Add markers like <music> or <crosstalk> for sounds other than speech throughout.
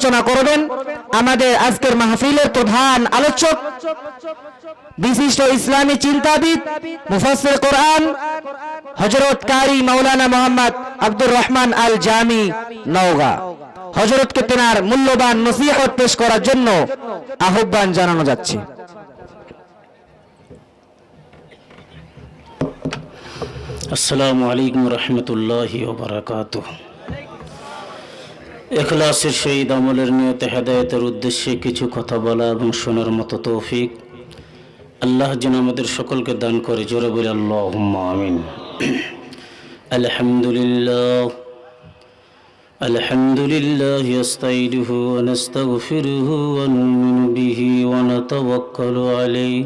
আলোচনা করবেন। আমাদের আজকের মাহফিলের প্রধান আলোচক, বিশিষ্ট ইসলামী চিন্তাবিদ, মুফাসসির কোরআন, হযরত কারি মাওলানা মোহাম্মদ আব্দুর রহমান আল জামি নওগাঁ। হযরতকে তেনার মূল্যবান নসিহত পেশ করার জন্য আহ্বান জানানো যাচ্ছে। আসসালামু আলাইকুম রহমতুল্লাহি ওবরাকাত এখলাসের শহীদ আমলের নিয়তে হেদায়তের উদ্দেশ্যে কিছু কথা বলা এবং শোনার মতো তৌফিক আল্লাহ যেন আমাদের সকলকে দান করে জোরে বলে আল্লাহ আমিন আলহামদুলিল্লাহ الحمد لله يستعيده ونستغفره ونؤمن به ونتوكل عليه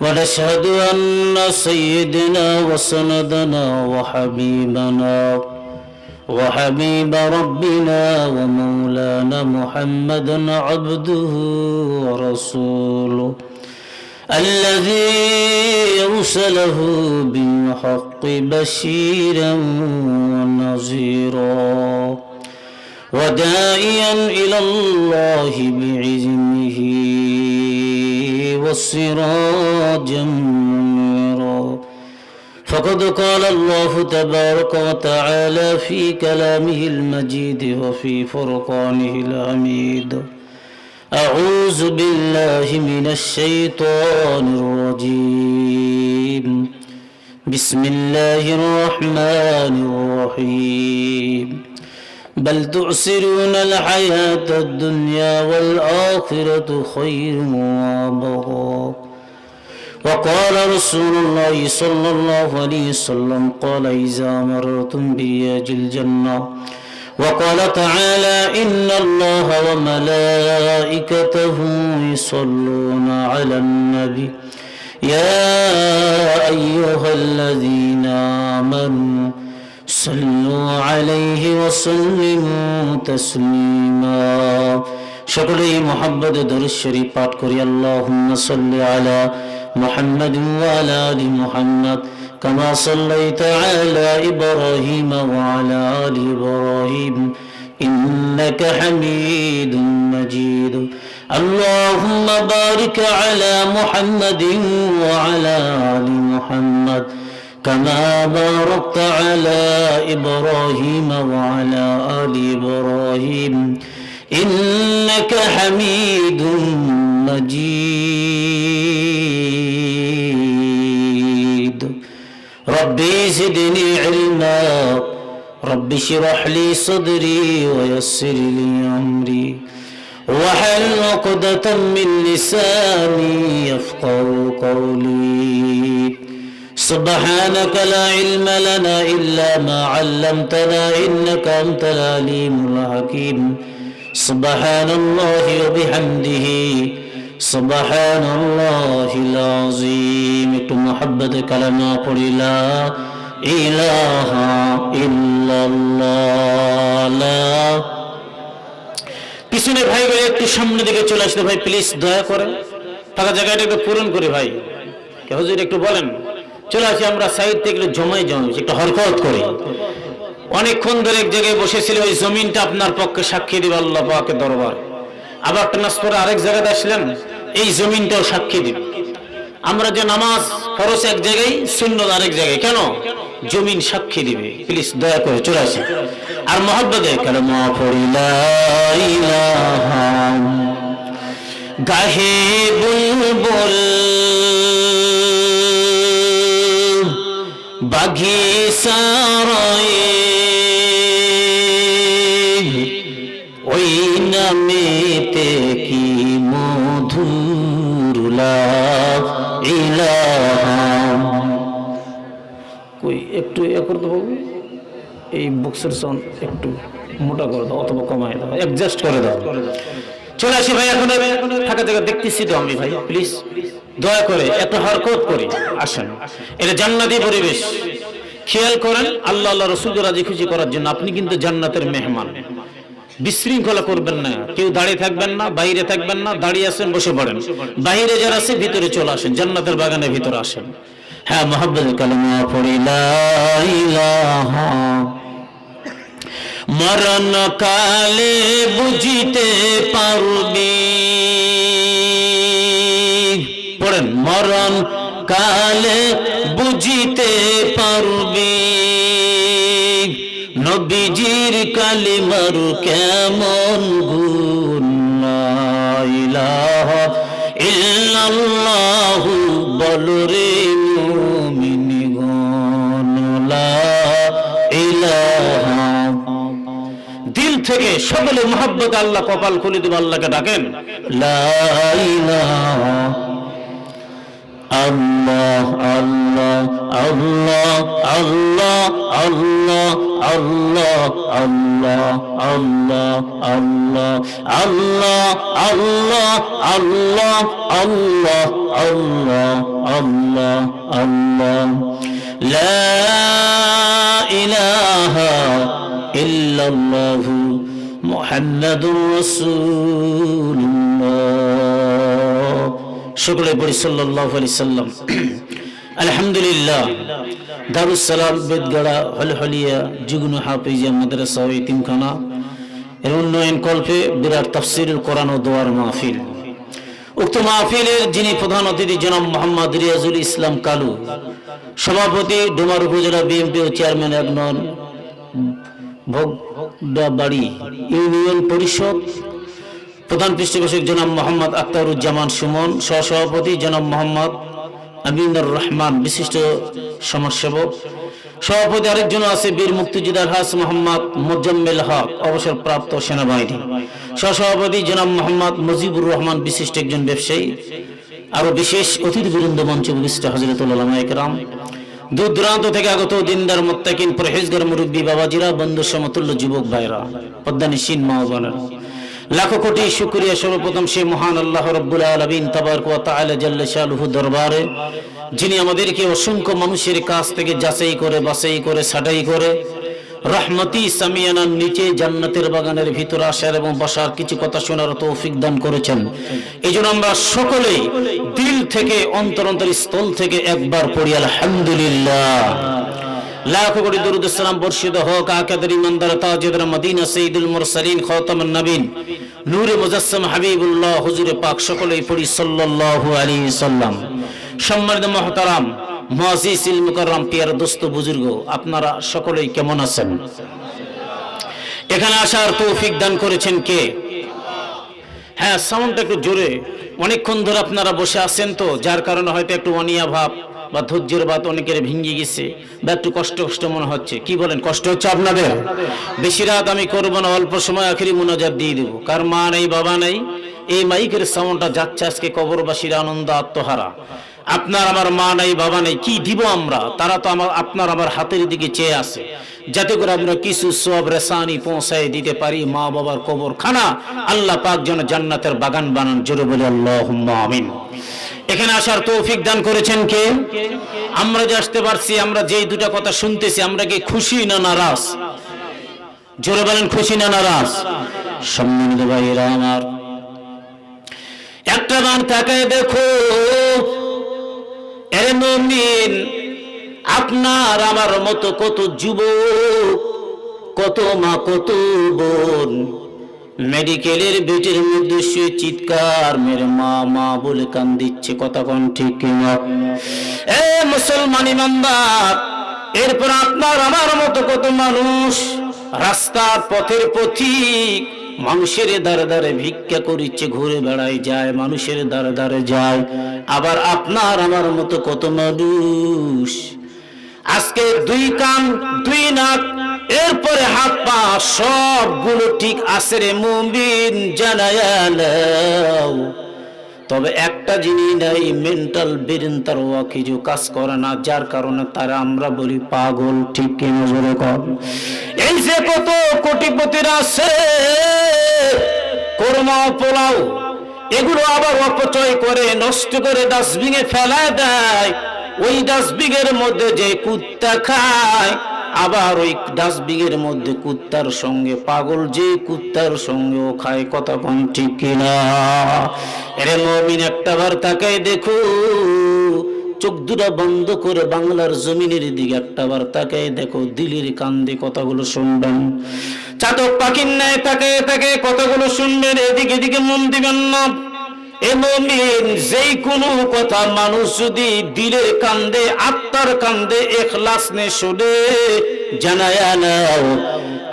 ونشهد أن سيدنا وسندنا وحبيبنا وحبيب ربنا ومولانا محمدا عبده ورسوله الذي أرسله بالحق بشيرا ونظيرا وداعيا إلى الله بعزمه والسراجا منيرا. فقد قال الله تبارك وتعالى في كلامه المجيد وفي فرقانه الحميد. أعوذ بالله من الشيطان الرجيم. بسم الله الرحمن الرحيم. بل تؤثرون الحياة الدنيا والآخرة خير وأبقى. وقال رسول الله صلى الله عليه وسلم قال إذا مررتم بياج الجنة وقال تعالى إن الله وملائكته يصلون على النبي. يا أيها الذين آمنوا صلوا عليه وسلموا تسليما সকলেই মোহাম্মদ দরুদ শরীফ পাঠ করি আল্লাহুম্মা সাল্লি আলা মুহাম্মাদ ওয়া আলা আলি মুহাম্মাদ كما صليت على إبراهيم وعلى آل إبراهيم إنك حميد مجيد اللهم بارك على محمد وعلى آل محمد كما باركت على إبراهيم وعلى آل إبراهيم إنك حميد مجيد. ربي زدني علما رب اشرح لي صدري ويسر لي أمري وحل عقدة من لساني يفقه سبحانك لا علم لنا إلا ما علمتنا إنك أنت العليم الحكيم سبحان الله وبحمده سبحان الله العظيم একটু محبت কালামা পড়ি লা ইলাহা ইল্লাল্লাহ লা পিছনে ভাই ভাই একটু সামনে দিকে চলে আসতে ভাই প্লিজ দয়া করে ফাঁকা জায়গাটা একটু পূরণ করে ভাই কে হুজুর একটু বলেন চলে আসি আমরা সাইড থেকে একটু জমাই জমাই একটু হরকত করি। অনেকক্ষণ ধরে এক জায়গায় বসেছিল, ওই জমিনটা আপনার পক্ষে সাক্ষী দিবে, আল্লাহ পাকে দরবার। আবার ট্রান্সফারে আরেক জায়গায় আসলেন, এই জমিনটাও সাক্ষী দিবে। আমরা যে নামাজ ফরস এক জায়গায় শূন্য আরেক জায়গায়, কেন? জমিন সাক্ষী দিবে। প্লিজ দয়া করে চলে আসি আর মহব্বতে কালেমা পড়িলা গাহে বুলবুল বাঘি সারায়ে। ওই নামেতে কি মধুর লাভ? ইলাহাম কই, একটু এ করতে পারব এই বুকসের সাউন্ড একটু মোটা করে দাও অথবা কমায় দাও। অ্যাডজাস্ট করে দাও। চলে আসি ভাই, এখন ফাঁকা জায়গা দেখতেছি তো আমি ভাই প্লিজ দয়া করে এত হরকত আসেন। এটা জান্নাতি পরিবেশ। খেয়াল করেন, আল্লাহ আল্লাহ রসুল রাজি খুশি করার জন্য আপনি কিন্তু জান্নাতের মেহমান। বিশৃঙ্খলা করবেন না। কেউ দাঁড়িয়ে থাকবেন না, বাইরে থাকবেন না, দাঁড়িয়ে আসেন বসে পড়েন। বাইরে যারা আছে, ভিতরে চলে আসেন, জান্নাতের বাগানের ভিতরে আসেন। হ্যাঁ মোহাম্মদ কালামা পড়ি লা মরণ কালে বুঝিতে পারবি। পড়েন, মরণ কালে বুঝিতে পারবি। নবীজির কালিমার কেমন গুণ? ইলাহা ইল্লাল্লাহু বলরে থেকে সকলে মোহাব্বত আল্লাহ কপাল খুলে দেব আল্লাহকে ডাকেন লা ইলাহা আল্লাহ মুহাম্মাদুর রাসূলুল্লাহ। শুক্রে পড়ি সাল্লাল্লাহু আলাইহি সাল্লাম। <clears throat> আলহামদুলিল্লাহ দারুস সালাম বেদগড়া হাফিজিয়া মাদ্রাসা ও ইতিমখানা এর উন্নয়ন কল্পে বিরাট তাফসিরুল কোরআন ও দোয়ার মাহফিল। উক্ত মাহফিলের যিনি প্রধান অতিথি জনাব মোহাম্মদ রিয়াজুল ইসলাম কালু, সভাপতি ডোমার উপজেলা বিএনপি ও চেয়ারম্যান এক নন ইউনিয়ন পরিষদ। প্রধান পৃষ্ঠপোষক জনাব মোহাম্মদ আক্তারুজ্জামান সুমন, সহসভাপতি জনাব মোহাম্মদ আমিনুর রহমান, বিশিষ্ট সমাজসেবক। সভাপতি আরেকজন আছে বীর মুক্তিযোদ্ধার হাস মোহাম্মদ মোজাম্মেল হক, অবসরপ্রাপ্ত সেনাবাহিনী। সহসভাপতি জনাব মোহাম্মদ মুজিবুর রহমান, বিশিষ্ট একজন ব্যবসায়ী। আরও বিশেষ অতিথি বৃন্দ মঞ্চে উপস্থিত হজরতুল্লাহ একরাম দূর দূরান্ত থেকে আগত দিনদার মোত্তাকিন, পরহেজগার মুরব্বী বাবাজিরা, বন্ধু সমতুল্য যুবক ভাইরা পদ্মানিসীন সিন ও লাখো কোটি শুকরিয়া সর্বপ্রথম সে মহান আল্লাহ রব্বুল আলমিন তাবারক ওয়া তাআলা জাল্লা শালুহু দরবারে, যিনি আমাদেরকে অসংখ্য মানুষের কাছ থেকে যাচাই করে, বাছাই করে, ছাঁটাই করে রহমতি সামিয়ানার নিচে জান্নাতের বাগানের ভিতরে আসার এবং বসার কিছু কথা শোনার তৌফিক দান করেছেন। এই জন্য আমরা সকলেই দিল থেকে, অন্তর অন্তর স্থল থেকে একবার পড়ি, আলহামদুলিল্লাহ। লাখো কোটি দরুদ সালাম বর্ষিত হোক, আকাদের ইমানদার, তাজেদর মদিনা, সঈদুল মুরসালিন, খতামুন নবীন, নূরে মুজাসসাম হাবিবুল্লাহ, হুজুরে পাক সকলেই পড়ি, সাল্লাল্লাহু আলাইহি সাল্লাম সম্মানিত মহতারাম বুজুর্গ, আপনারা সকলেই কেমন আছেন? এখানে আসার তৌফিক দান করেছেন কে? হ্যাঁ সাউন্ডটা একটু জোরে। অনেকক্ষণ ধরে আপনারা বসে আছেন তো, যার কারণে হয়তো একটু অনিয়া ভাব বা ধৈর্যের বাত অনেকের ভেঙে গেছে বা একটু কষ্ট কষ্ট মনে হচ্ছে। কি বলেন, কষ্ট হচ্ছে আপনাদের? বেশি রাত আমি করব না, অল্প সময় আখেরি মোনাজাত দিয়ে দেবো। কার মা নেই, বাবা নেই, এই মাইকের সাউন্ডটা যাচ্ছে আজকে কবরবাসীর আনন্দ আত্মহারা। আপনার আমার মা নাই, বাবা নাই, কি দিব আমরা? তারা তো আমার, আপনার আমার হাতের দিকে চেয়ে আছে। যাতে করে আমরা কিছু সব রেসানি পৌঁছায় দিতে পারি মা বাবার কবর খানা আল্লাহ পাক যেন জান্নাতের বাগান বানান, জোরে বলে আল্লাহ আমিন। এখানে আসার তৌফিক দান করেছেন কে? আমরা যে আসতে পারছি, আমরা যেই দুটা কথা শুনতেছি, আমরা কি খুশি না নারাজ? জোরে বলেন, খুশি না নারাজ? সম্মানিত ভাইয়েরা আমার, একটা গান তাকায় দেখো। আপনার আমার মতো কত যুবক, কত মা, কত বোন। মেডিকেলের বেটের মধ্যে শুয়ে চিৎকার মেরে মা মা বলে কান দিচ্ছে কথা কোন ঠিক এ মুসলমান ইমানদার, এরপর আপনার আমার মতো কত মানুষ রাস্তার পথের পথিক মানুষের দ্বারে দ্বারে ভিক্ষা করিচ্ছে ঘুরে বেড়ায় যায়, মানুষের দ্বারে দ্বারে যায়। আবার আপনার আমার মতো কত মানুষ? আজকে দুই কান, দুই নাক, এরপরে হাত পা, সবগুলো ঠিক আছে রে মুমিন জানায়ালাও তবে একটা জিনিস নাই মেন্টাল ব্রেন তার কিছু কাজ করে না, যার কারণে তারা আমরা বলি পাগল, ঠিক কি নজরে কর এই যে কত কোটিপতিরা আছে, কোরমা পোলাও, এগুলো আবার অপচয় করে, নষ্ট করে ডাস্টবিনে ফেলা দেয়। ওই ডাস্টবিনের মধ্যে যে কুত্তা খায় আবার ওই ডাস্টবিনের মধ্যে কুত্তার সঙ্গে পাগল যে কুত্তার সঙ্গে ও খায় কথা কোন ঠিক কিনা? এরে মমিন, একটা বার তাকাই দেখো, চোখ দুটা বন্ধ করে বাংলার জমিনের দিকে একটা বার তাকাই দেখো, দিলির কান্দে কথাগুলো শুনবেন। চাতক পাখির ন্যায় তাকে তাকে কথাগুলো শুনবেন, এদিকে এদিকে মন দিবেন না। যেই কোনো কথা মানুষ যদি দিলের কান্দে, আত্মার কান্দে, এখলাস নে শুনে, জানায়, নাও,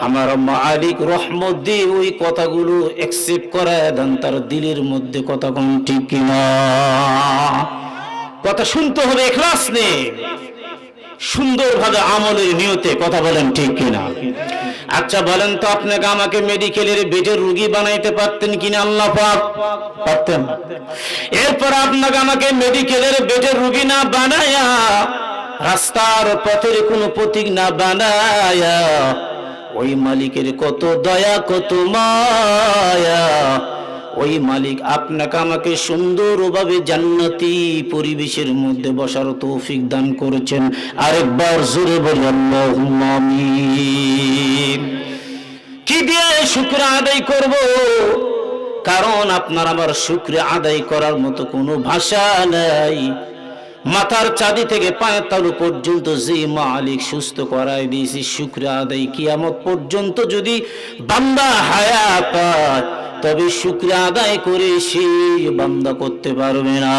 আমার মালিক রহমত দিয়ে ওই কথাগুলো অ্যাকসেপ্ট করায় দেন, তার দিলের মধ্যে কথা কোন ঠিক কিনা? কথা শুনতে হবে, এখলাস নে সুন্দরভাবে আমলের নিয়তে কথা বলেন ঠিক কিনা? আচ্ছা বলেন তো আপনাকে আমাকে মেডিকেলের বেজের রুগী বানাইতে পারতেন কিনা আল্লাহ পাক? পারতেন। এরপর আপনাকে আমাকে মেডিকেলের বেজের রুগী না বানায়া রাস্তার পথের কোনো প্রতীক না বানায়া ওই মালিকের কত দয়া কত মায়া ওই মালিক, আপনাকে আমাকে সুন্দরভাবে জান্নাতি পরিবেশের মধ্যে বসার তৌফিক দান করেছেন। আরেকবার জোরে বলি কি দিয়ে শুক্র আদায় করব? কারণ আপনার আমার শুক্র আদায় করার মতো কোনো ভাষা নাই। মাথার চাঁদি থেকে পায়ের তালু পর্যন্ত যে মালিক সুস্থ করায় দিয়েছি, শুক্র আদায় কিয়ামত পর্যন্ত যদি বান্দা হায়া পায় তবে শুক্র আদায় করে সে বান্দা করতে পারবে না।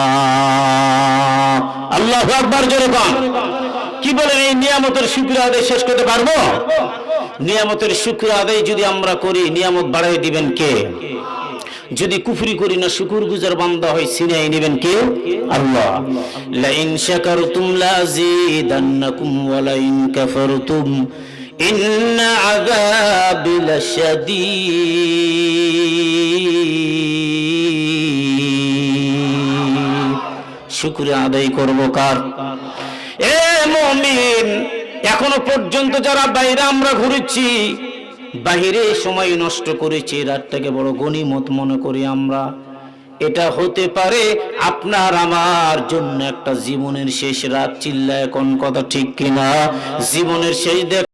আল্লাহ আকবার, জোরে পান কি বলেন, এই নিয়ামতের শুক্র আদায় শেষ করতে পারব? নিয়ামতের শুক্র আদায় যদি আমরা করি, নিয়ামত বাড়াই দিবেন কে? যদি কুফরি করি না শুকুর গুজার বান্দা হয় সিনাই নেবেন কে? আল্লাহ। লাইন শাকারতুম লাযিদান্নাকুম ওয়া লাইন কাফারতুম। আযাবি লাশাদীদ শুকর আদায় করব কার? এ মুমিন, এখনও পর্যন্ত যারা বাইরে আমরা ঘুরেছি বাহিরে সময় নষ্ট করেছি রাতটাকে বড় গণিমত মনে করি আমরা। এটা হতে পারে আপনার আমার জন্য একটা জীবনের শেষ রাত, চিল্লায় কোন কথা ঠিক কিনা? জীবনের শেষ দেখ